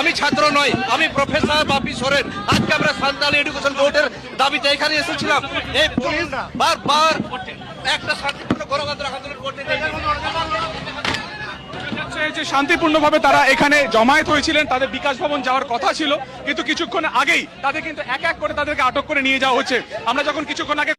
আমি ছাত্র নই, আমি প্রফেসর বাপি সোরেন। আজকে আমরা সান্তালি এডুকেশন বোর্ডের দাবিতে এখানে এসেছিলাম। এই পুলিশ বারবার একটা শান্তিপূর্ণ গণতন্ত্র আন্দোলন করতে যে শান্তিপূর্ণভাবে তারা এখানে জমায়েত হয়েছিলেন, তাদের বিকাশ ভবন যাওয়ার কথা ছিল, কিন্তু কিছুক্ষণ আগেই তাদের কিন্তু এক এক করে তাদেরকে আটক করে নিয়ে যাওয়া হচ্ছে। আমরা যখন কিছুক্ষণ আগে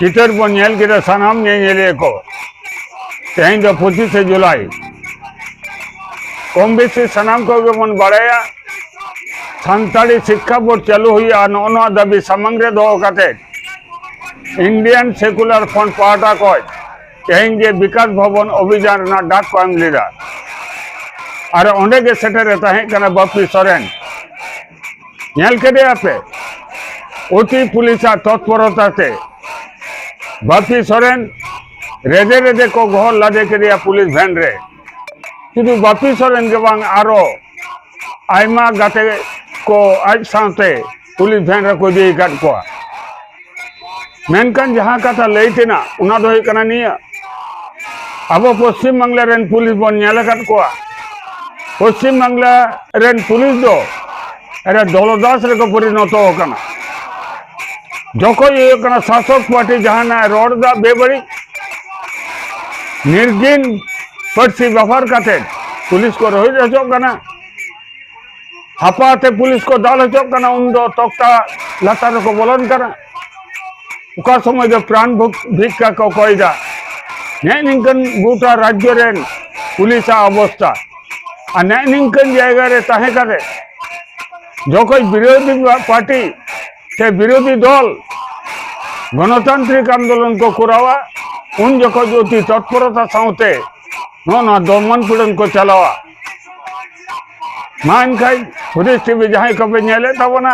चितरपुर नेल की रसानाम नेलेको चौदह जुलाई। কম বেশি સનામ કહ્યું મન બળાયા સંતાળી શિક્ષા બોર્ડ ચાલુ હોય આ નોનો દાબી સમગ્ર દો વખતે ઇન્ડિયન સેક્યુલર ફંડ પાટા કોઈ કહેંગે વિકાસ ભવન અભિયાનના ડાક કામ લીધા અરે ઓંડે કે સેટરે તહે કને બાપી સોરેન નેલ કેડે આપે অতি পুলিশা তৎপরতাতে বাপি সোরেন রেজে রেজে কো ঘর লাদে কেরিয়া পুলিশ ভ্যান রে ᱠᱤᱱᱛᱩ ᱵᱟᱯᱤ ᱥᱚᱨᱮᱱ ᱜᱮ ᱵᱟᱝ ᱟᱨᱚ ᱟᱭᱢᱟ ᱜᱟᱛᱮ ᱠᱚ ᱟᱡ ᱥᱟᱶᱛᱮ ᱯᱩᱞᱤᱥ ᱵᱷᱮᱱ ᱨᱮᱠᱚ ᱤᱫᱤ ᱟᱠᱟᱫ ᱠᱚᱣᱟ ᱢᱮᱱᱠᱷᱟᱱ ᱡᱟᱦᱟᱸ ᱠᱟᱛᱷᱟ ᱞᱟᱹᱭ ᱛᱮᱱᱟ ᱚᱱᱟ ᱫᱚ ᱦᱩᱭᱩᱜ ᱠᱟᱱᱟ ᱱᱤᱭᱟᱹ ᱟᱵᱚ ᱯᱚᱥᱪᱤᱢ ᱵᱟᱝᱞᱟ ᱨᱮᱱ ᱯᱩᱞᱤᱥ ᱵᱚᱱ ᱧᱮᱞ ᱟᱠᱟᱫ ᱠᱚᱣᱟ ᱯᱚᱥᱪᱤᱢ ᱵᱟᱝᱞᱟ ᱨᱮᱱ ᱯᱩᱞᱤᱥ ᱫᱚ ᱮᱨᱟ ᱫᱚᱞᱚᱫᱟᱥ ᱨᱮᱠᱚ ᱯᱚᱨᱤণᱚᱛᱚ ᱟᱠᱟᱱᱟ ᱡᱚᱠᱷᱚᱱ ᱦᱩᱭᱩᱜ ᱠᱟᱱᱟ ᱥᱟᱥᱚᱠ ᱯᱟᱨᱴᱤ ᱡᱟᱦᱟᱱᱟᱜ ᱨᱚᱲ ᱫᱟ ᱵᱮᱵᱟᱹᱲᱤᱡ নির্গিন पर्ची गफर का थे पुलिस को रोहित अशोक गना हापा थे पुलिस को दाल अशोक गना उन दो तोक्ता लता को बोलन करा उका समय जो प्राण भिक्षा को कोई जा नहीं निकन गोटा राज्य रेन पुलिस अवस्था আর ন্যায় নিঙ্কন জায়গারে তাহেকারে যখন বিরোধী পার্টি সে বিরোধী দল গণতান্ত্রিক আন্দোলনকে করাওয়া উন যখন অতি তৎপরতা সাথে নন দমন পীড়ন को चलावा मान खाई हृदय टीवी जहाँ कभी नेले तब ना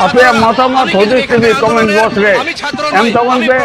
अपने मतामत हृदय टीवी कमेंट बॉक्स में एम तवन पे